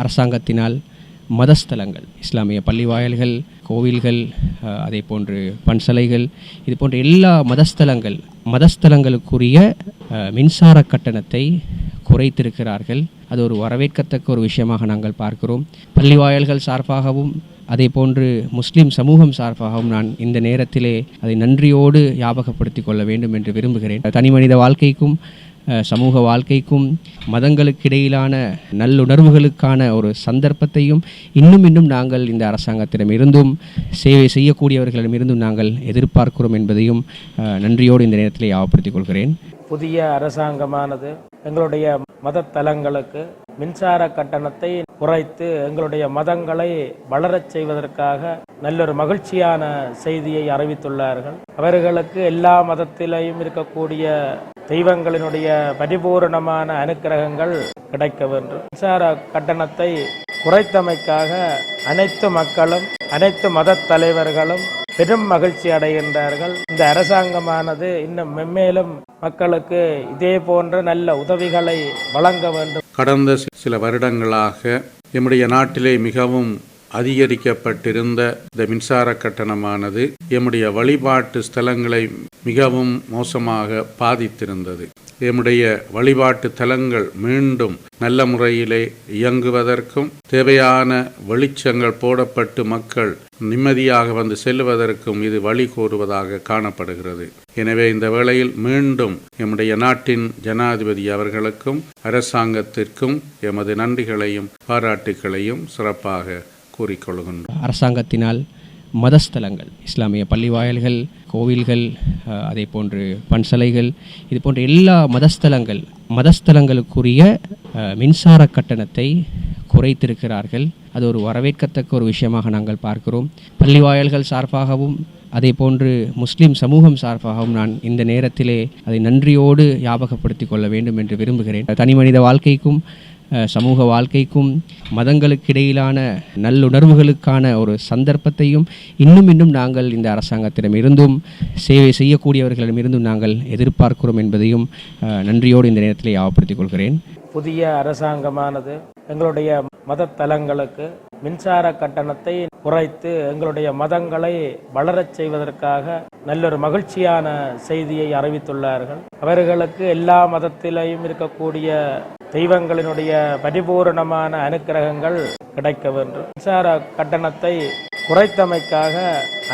அரசாங்கத்தினால் மதஸ்தலங்கள் இஸ்லாமிய பள்ளி வாயல்கள் கோவில்கள் அதே போன்று பன்சலைகள் இது போன்ற எல்லா மதஸ்தலங்கள் மதஸ்தலங்களுக்குரிய மின்சார கட்டணத்தை குறைத்திருக்கிறார்கள். அது ஒரு வரவேற்கத்தக்க ஒரு விஷயமாக நாங்கள் பார்க்கிறோம். பள்ளி வாயல்கள் சார்பாகவும் அதே போன்று முஸ்லீம் சமூகம் சார்பாகவும் நான் இந்த நேரத்திலே அதை நன்றியோடு ஞாபகப்படுத்திக் கொள்ள வேண்டும் என்று விரும்புகிறேன். தனி மனித வாழ்க்கைக்கும் சமூக வாழ்க்கைக்கும் மதங்களுக்கிடையிலான நல்லுணர்வுகளுக்கான ஒரு சந்தர்ப்பத்தையும் இன்னும் இன்னும் நாங்கள் இந்த அரசாங்கத்திடம் இருந்தும் சேவை செய்யக்கூடியவர்களிடமிருந்தும் நாங்கள் எதிர்பார்க்கிறோம் என்பதையும் நன்றியோடு இந்த நேரத்தில் ஆபப்படுத்திக் கொள்கிறேன். புதிய அரசாங்கமானது எங்களுடைய மத தலங்களுக்கு மின்சார கட்டணத்தை குறைத்து எங்களுடைய மதங்களை வளரச் செய்வதற்காக நல்லொரு மகிழ்ச்சியான செய்தியை அறிவித்துள்ளார்கள். அவர்களுக்கு எல்லா மதத்திலையும் இருக்கக்கூடிய தெய்வங்களினுடைய பரிபூரணமான அனுக்கிரகங்கள் கிடைக்க வேண்டும். மின்சார கட்டணத்தை குறைத்தமைக்காக அனைத்து மக்களும் அனைத்து மத தலைவர்களும் பெரும் மகிழ்ச்சி அடைகின்றார்கள். இந்த அரசாங்கமானது இன்னும் மென்மேலும் மக்களுக்கு இதே போன்ற நல்ல உதவிகளை வழங்க வேண்டும். கடந்த சில வருடங்களாக எம்முடைய நாட்டிலே மிகவும் அதிகரிக்கப்பட்டிருந்த இந்த மின்சார கட்டணமானது எம்முடைய வழிபாட்டு ஸ்தலங்களை மிகவும் மோசமாக பாதித்திருந்தது. எம்முடைய வழிபாட்டு தலங்கள் மீண்டும் நல்ல முறையிலே இயங்குவதற்கும் தேவையான வெளிச்சங்கள் போடப்பட்டு மக்கள் நிம்மதியாக வந்து செல்வதற்கும் இது வழி கோருவதாக காணப்படுகிறது. எனவே இந்த வேளையில் மீண்டும் எம்முடைய நாட்டின் ஜனாதிபதி அவர்களுக்கும் அரசாங்கத்திற்கும் எமது நன்றிகளையும் பாராட்டுகளையும் சிறப்பாக கூறிக்கொள்கின்றோம் அரசாங்கத்தினால் மதஸ்தலங்கள் இஸ்லாமிய பள்ளி வாயல்கள் கோவில்கள் அதே போன்று பன்சலைகள் இது போன்ற எல்லா மதஸ்தலங்கள் மதஸ்தலங்களுக்குரிய மின்சார கட்டணத்தை குறைத்திருக்கிறார்கள். அது ஒரு வரவேற்கத்தக்க ஒரு விஷயமாக நாங்கள் பார்க்கிறோம். பள்ளி வாயல்கள் சார்பாகவும் அதே போன்று முஸ்லிம் சமூகம் சார்பாகவும் நான் இந்த நேரத்திலே அதை நன்றியோடு ஞாபகப்படுத்திக் கொள்ள வேண்டும் என்று விரும்புகிறேன். தனி மனித வாழ்க்கைக்கும் சமூக வாழ்க்கைக்கும் மதங்களுக்கிடையிலான நல்லுணர்வுகளுக்கான ஒரு சந்தர்ப்பத்தையும் இன்னும் இன்னும் நாங்கள் இந்த அரசாங்கத்திடம் இருந்தும் சேவை செய்யக்கூடியவர்களிடமிருந்தும் நாங்கள் எதிர்பார்க்கிறோம் என்பதையும் நன்றியோடு இந்த நேரத்தில் ஞாபகப்படுத்திக் கொள்கிறேன். புதிய அரசாங்கமானது எங்களுடைய மத தலங்களுக்கு மின்சார கட்டணத்தை குறைத்து எங்களுடைய மதங்களை வளரச் செய்வதற்காக நல்லொரு மகிழ்ச்சியான செய்தியை அறிவித்துள்ளார்கள். அவர்களுக்கு எல்லா மதத்திலையும் இருக்கக்கூடிய தெய்வங்களினுடைய பரிபூரணமான அனுக்கிரகங்கள் கிடைக்க வேண்டும் மின்சார கட்டணத்தை குறைத்தமைக்காக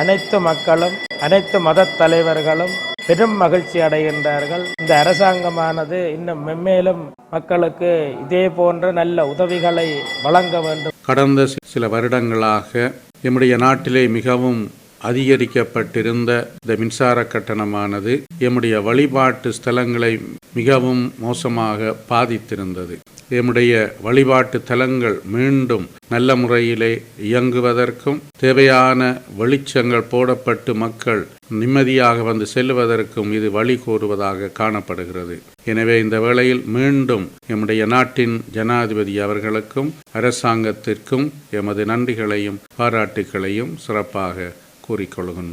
அனைத்து மக்களும் அனைத்து மத தலைவர்களும் பெரும் மகிழ்ச்சி அடைகின்றார்கள். இந்த அரசாங்கமானது இன்னும் மென்மேலும் மக்களுக்கு இதே போன்ற நல்ல உதவிகளை வழங்க வேண்டும். கடந்த சில வருடங்களாக எம்முடைய நாட்டிலே மிகவும் அதிகரிக்கப்பட்டிருந்த இந்த மின்சார கட்டணமானது எம்முடைய வழிபாட்டு ஸ்தலங்களை மிகவும் மோசமாக பாதித்திருந்தது. எம்முடைய வழிபாட்டு தலங்கள் மீண்டும் நல்ல முறையிலே இயங்குவதற்கும் தேவையான வெளிச்சங்கள் போடப்பட்டு மக்கள் நிம்மதியாக வந்து செல்வதற்கும் இது வழி கோருவதாக காணப்படுகிறது. எனவே இந்த வேளையில் மீண்டும் எம்முடைய நாட்டின் ஜனாதிபதி அவர்களுக்கும் அரசாங்கத்திற்கும் எமது நன்றிகளையும் பாராட்டுகளையும் சிறப்பாக கூறிக்கொள்கின்றோம்.